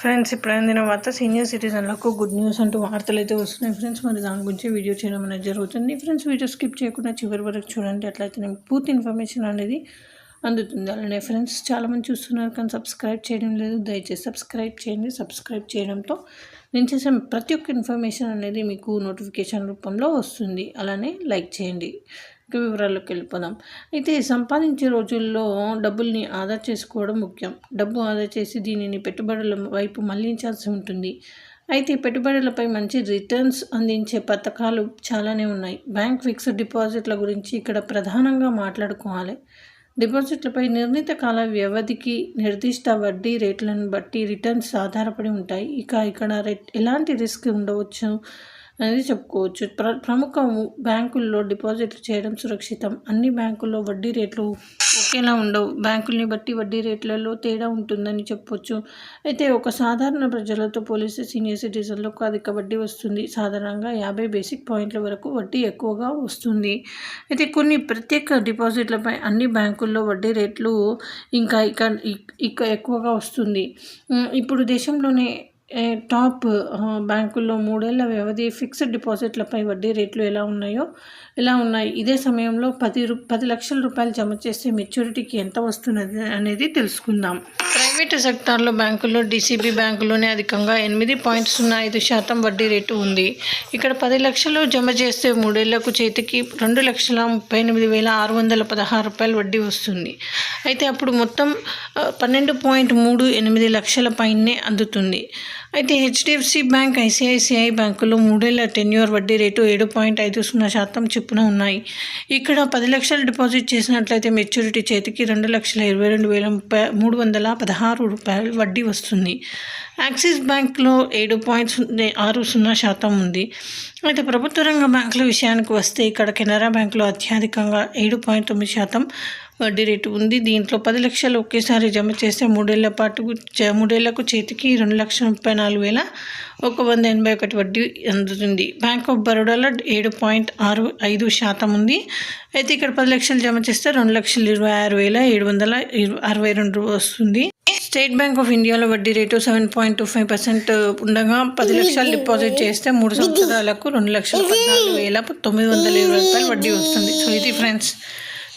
Friends ఇప్పుడు అందిన వార్త సీనియర్ సిటిజన్లకు గుడ్ న్యూస్ అంటూ వార్తలు అయితే వస్తున్నాయి. ఫ్రెండ్స్ మరి దాని గురించి వీడియో చేయడం అనేది జరుగుతుంది. ఫ్రెండ్స్ వీడియో స్కిప్ చేయకుండా చివరి వరకు చూడండి. అట్లయితే నేను పూర్తి ఇన్ఫర్మేషన్ అనేది అందుతుంది. అలానే ఫ్రెండ్స్ చాలామంది చూస్తున్నారు కానీ సబ్స్క్రైబ్ చేయడం లేదు. దయచేసి సబ్స్క్రైబ్ చేయండి. సబ్స్క్రైబ్ చేయడంతో నేను చేసే ప్రతి ఒక్క ఇన్ఫర్మేషన్ అనేది మీకు నోటిఫికేషన్ రూపంలో వస్తుంది. అలానే లైక్ చేయండి. వివరాల్లోకి వెళ్ళిపోదాం అయితే సంపాదించే రోజుల్లో డబ్బుల్ని ఆదా చేసుకోవడం ముఖ్యం. డబ్బు ఆదా చేసి దీనిని పెట్టుబడుల వైపు మళ్ళించాల్సి ఉంటుంది. అయితే పెట్టుబడులపై మంచి రిటర్న్స్ అందించే పథకాలు చాలానే ఉన్నాయి. బ్యాంక్ ఫిక్స్డ్ డిపాజిట్ల గురించి ఇక్కడ ప్రధానంగా మాట్లాడుకోవాలి. డిపాజిట్లపై నిర్ణీత కాల వ్యవధికి నిర్దిష్ట వడ్డీ రేట్లను బట్టి రిటర్న్స్ ఆధారపడి ఉంటాయి. ఇక ఇక్కడ ఎలాంటి రిస్క్ ఉండవచ్చు? అనేది చెప్పుకోవచ్చు. ప్ర ప్రముఖ బ్యాంకుల్లో డిపాజిట్లు చేయడం సురక్షితం. అన్ని బ్యాంకుల్లో వడ్డీ రేట్లు ఒకేలా ఉండవు. బ్యాంకుల్ని బట్టి వడ్డీ రేట్లలో తేడా ఉంటుందని చెప్పొచ్చు. అయితే ఒక సాధారణ ప్రజలతో పోలిస్తే సీనియర్ సిటిజన్లకు అధిక వడ్డీ వస్తుంది. సాధారణంగా యాభై బేసిక్ పాయింట్ల వరకు వడ్డీ ఎక్కువగా వస్తుంది. అయితే కొన్ని ప్రత్యేక డిపాజిట్లపై అన్ని బ్యాంకుల్లో వడ్డీ రేట్లు ఇంకా ఇక ఇక ఎక్కువగా వస్తుంది. ఇప్పుడు దేశంలోనే టాప్ బ్యాంకుల్లో మూడేళ్ళ వ్యవధి ఫిక్స్డ్ డిపాజిట్లపై వడ్డీ రేట్లు ఎలా ఉన్నాయో ఎలా ఉన్నాయి? ఇదే సమయంలో పది రూ పది లక్షల రూపాయలు జమ చేస్తే మెచ్యూరిటీకి ఎంత వస్తున్నది అనేది తెలుసుకుందాం. ప్రైవేట్ సెక్టార్లో బ్యాంకుల్లో డీసీబీ బ్యాంకులోనే అధికంగా ఎనిమిది పాయింట్ సున్నా ఐదు శాతం వడ్డీ రేటు ఉంది. ఇక్కడ పది లక్షలు జమ చేస్తే మూడేళ్ళకు చేతికి రెండు లక్షల ముప్పై ఎనిమిది వేల ఆరు వందల పదహారు రూపాయలు వడ్డీ వస్తుంది. అయితే అప్పుడు మొత్తం పన్నెండు పాయింట్ మూడు ఎనిమిది లక్షల పైనే అందుతుంది. అయితే హెచ్డిఎఫ్సి బ్యాంక్ ఐసిఐసిఐ బ్యాంకులో మూడేళ్ళ టెన్యూర్ వడ్డీ రేటు ఏడు పాయింట్ ఐదు సున్నా శాతం చొప్పున ఉన్నాయి. ఇక్కడ పది లక్షలు డిపాజిట్ చేసినట్లయితే మెచ్యూరిటీ చేతికి రెండు లక్షల ఇరవై రెండు వేల ముప్పై మూడు వందల పదహారు రూపాయలు వడ్డీ వస్తుంది. యాక్సిస్ బ్యాంక్లో ఏడు పాయింట్ ఆరు సున్నా శాతం ఉంది. అయితే ప్రభుత్వ రంగ బ్యాంకుల విషయానికి వస్తే ఇక్కడ కెనరా బ్యాంకులో అత్యధికంగా ఏడు పాయింట్ తొమ్మిది శాతం వడ్డీ రేటు ఉంది. దీంట్లో పది లక్షలు ఒకేసారి జమ చేస్తే మూడేళ్ళ పాటు మూడేళ్ళకు చేతికి రెండు లక్షల ముప్పై నాలుగు వేల ఒక వంద ఎనభై ఒకటి వడ్డీ అందుతుంది. బ్యాంక్ ఆఫ్ బరోడాలో ఏడు పాయింట్ ఆరు ఐదు శాతం ఉంది. అయితే ఇక్కడ పది లక్షలు జమ చేస్తే రెండు లక్షల ఇరవై ఆరు వేల ఏడు వందల అరవై రెండు వస్తుంది. స్టేట్ బ్యాంక్ ఆఫ్ ఇండియాలో వడ్డీ rate seven point two five percent ఉండగా పది లక్షలు డిపాజిట్ చేస్తే మూడు సంవత్సరాలకు రెండు లక్షల పద్నాలుగు వేల తొమ్మిది వందల ఇరవై రూపాయలు వడ్డీ వస్తుంది. సో ఇది friends